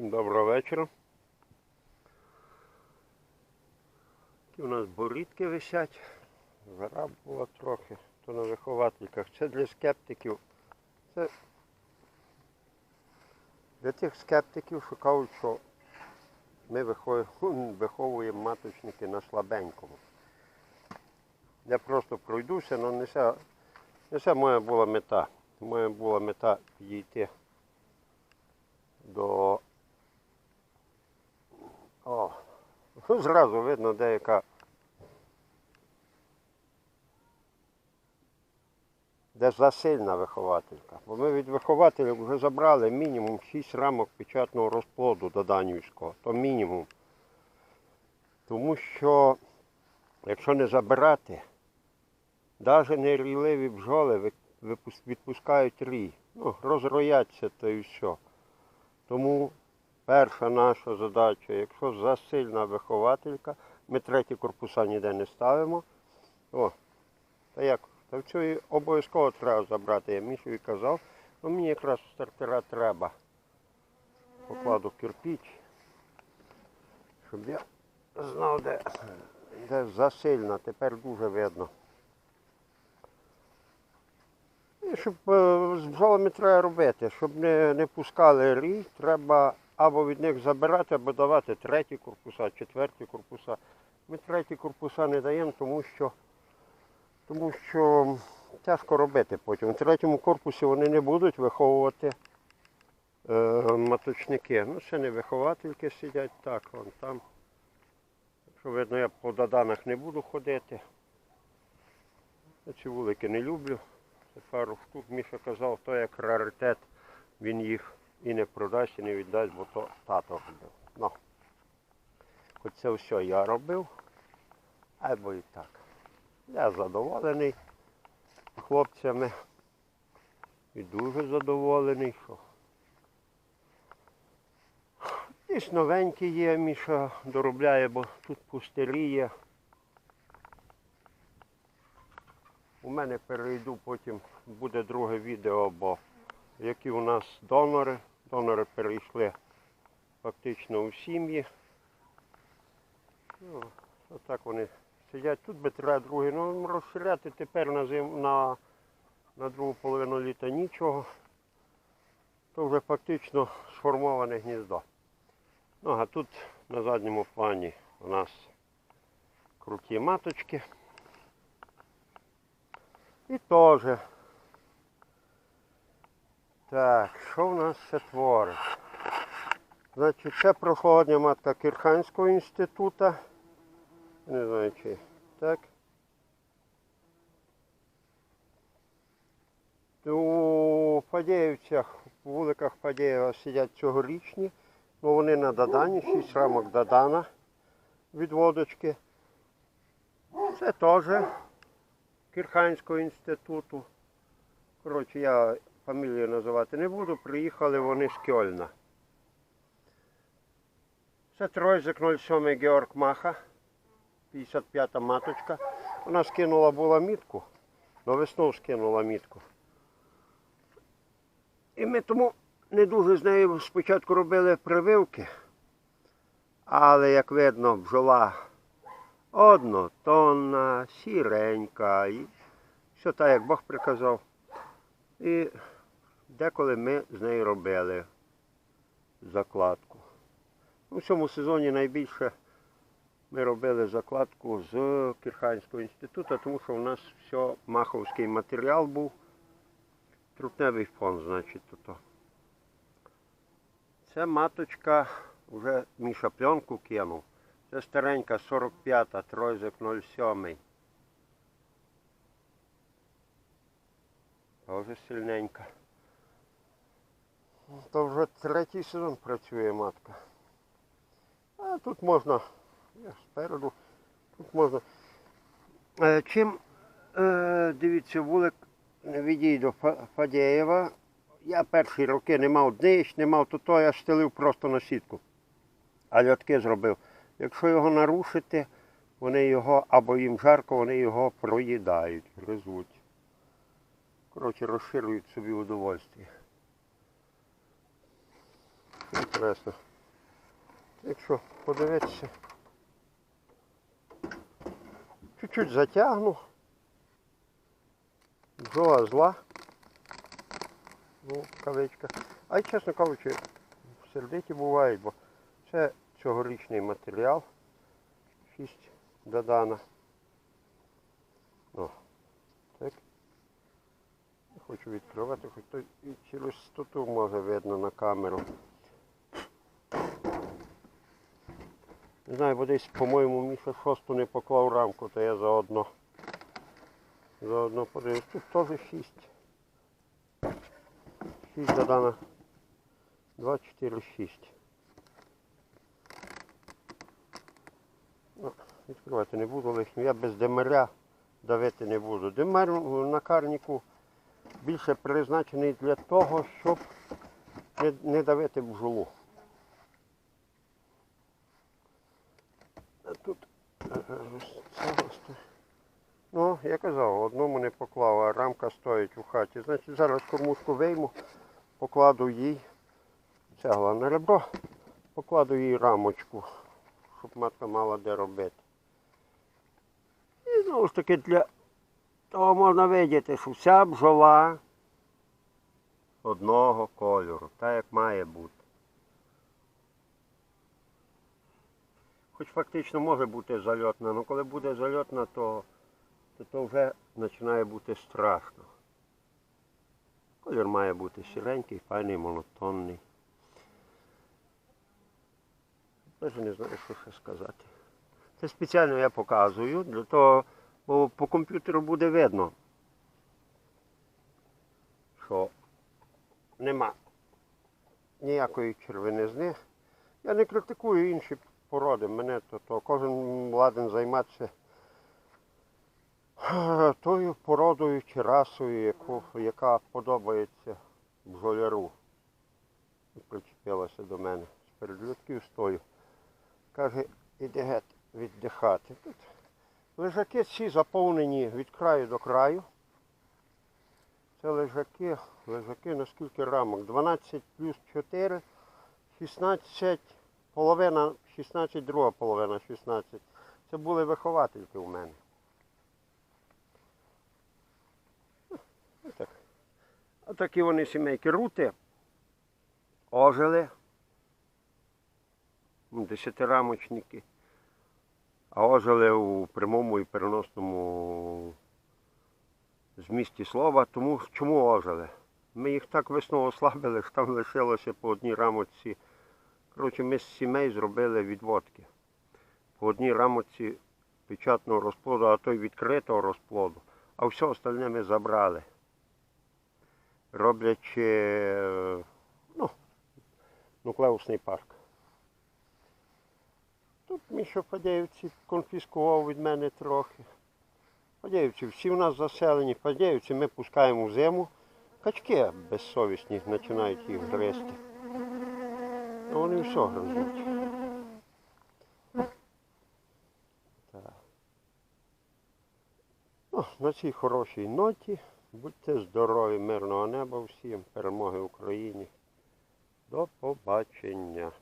Всім доброго вечора. Такі у нас борідки висять. Жара була трохи, то на виховательках. Це для скептиків. Це для тих скептиків, що кажуть, що ми виховуємо, маточники на слабенькому. Я просто пройдуся, але не це, не це моя була мета. Моя була мета підійти до. О, ну, зразу видно деяка. Де засильна вихователька. Бо ми від вихователів вже забрали мінімум 6 рамок печатного розплоду до Данівського. То мінімум. Тому що, якщо не забирати, навіть нерійливі бджоли відпускають рій. Ну, розрояться то і все. Тому перша наша задача, якщо засильна вихователька, ми треті корпуса ніде не ставимо. О, та як? Та в цю обов'язково треба забрати. Я Мішові казав, ну мені якраз стартера треба. Покладу кирпіч, щоб я знав, де, де засильна, тепер дуже видно. І щоб е, з бджолами треба робити, щоб не, не пускали рій, треба або від них забирати, або давати треті корпуса, четверті корпуса. Ми треті корпуса не даємо, тому що, тому що тяжко робити потім. У третьому корпусі вони не будуть виховувати е, маточники. Ну, це не виховательки сидять так, вон там. Якщо видно, я по доданах не буду ходити. Я ці вулики не люблю. Це пару штук Міша казав, то як раритет, він їх і не продасть, і не віддасть, бо то тато робив. Ну, хоч це все я робив, або і так. Я задоволений хлопцями. І дуже задоволений, що. Десь новенькі є, Міша доробляє, бо тут пустиріє. У мене перейду, потім буде друге відео, бо які у нас донори. Донори перейшли фактично у сім'ї. Ну, отак вони сидять. Тут би треба другий. Ну, розширяти тепер на, зим, на, на другу половину літа нічого. То вже фактично сформоване гніздо. Ну, а тут на задньому плані у нас круті маточки. І теж. Так, що в нас ще творить? Значить, це проходня матка Кірханського інституту. Не знаю чи. Так. У Фадєївцях, у вуликах Фадєєва сидять цьогорічні. Ну вони на Дадані, 6 рамок Дадана від водочки. Це теж Кірханського інституту. Коротше, я фамілію називати не буду. Приїхали вони з Кьольна. Це тройзик 07 Георг Маха, 55-та маточка. Вона скинула була мітку, на весну скинула мітку. І ми тому не дуже з нею спочатку робили прививки, але, як видно, бджола однотонна, сіренька, і все так, як Бог приказав. І деколи ми з нею робили закладку. У цьому сезоні найбільше ми робили закладку з Кірханського інституту, тому що у нас все маховський матеріал був. Трутневий фон, значить, тут. Це маточка, вже Міша пленку кинув. Це старенька 45-та, тройзик 07. Дуже сильненька. То вже третій сезон працює матка. А тут можна, я спереду, тут можна. Е, Чим, е, дивіться, вулик відійду Фа- Фадєєва. Я перші роки не мав днищ, не мав то, то я стелив просто на сітку. А льотки зробив. Якщо його нарушити, вони його або їм жарко, вони його проїдають, гризуть. Коротше, розширюють собі удовольствие. Інтересно. Якщо подивитися, чуть-чуть затягну. Бджола зла. Ну, кавичка. А й, чесно кажучи, сердиті бувають, бо це цьогорічний матеріал. 6 додана. О, так. Хочу відкривати, хоч то і через стоту може видно на камеру. Не знаю, бо десь, по-моєму, Міша шосту не поклав рамку, то я заодно. Заодно подивлюсь. Тут теж 6. 6 додана. 2, 4, 6. Ну, відкривати не буду лишнього. Я без демаря давити не буду. Демар на карніку більше призначений для того, щоб не давити бджолу. А тут е, ось це ось тут. Ну, я казав, одному не поклав, а рамка стоїть у хаті. Значить, зараз кормушку вийму, покладу їй цегла на ребро, покладу їй рамочку, щоб матка мала де робити. І знову ж таки для того можна видіти, що вся бджола одного кольору, так як має бути. Хоч фактично може бути зальотна, але коли буде зальотна, то, то, то вже починає бути страшно. Колір має бути сіренький, файний, монотонний. Навіть не знаю, що ще сказати. Це спеціально я показую, для того, бо по комп'ютеру буде видно, що нема ніякої червонизни. Я не критикую інші породи, мене то, то кожен ладен займатися тою породою чи расою, яку, яка подобається бджоляру. Причепилася до мене. З передлюдків стою. Каже, іди геть віддихати. Тут лежаки всі заповнені від краю до краю. Це лежаки, лежаки на скільки рамок? 12 плюс 4, 16, половина, 16, друга половина, 16. Це були виховательки у мене. Отак. Отакі вони сімейки рути. Ожили. Десятирамочники. А ожили у прямому і переносному змісті слова. Тому чому ожили? Ми їх так весною ослабили, що там лишилося по одній рамочці. Коротше, ми з сімей зробили відводки. По одній рамочці печатного розплоду, а то й відкритого розплоду. А все остальне ми забрали. Роблячи ну, нуклеусний парк. Тут Міша Фадєївці конфіскував від мене трохи. Фадєївці всі в нас заселені, Фадєївці ми пускаємо в зиму. Качки безсовісні починають їх гризти. А вони все гризуть. Так. На цій хорошій ноті. Будьте здорові, мирного неба всім, перемоги Україні. До побачення.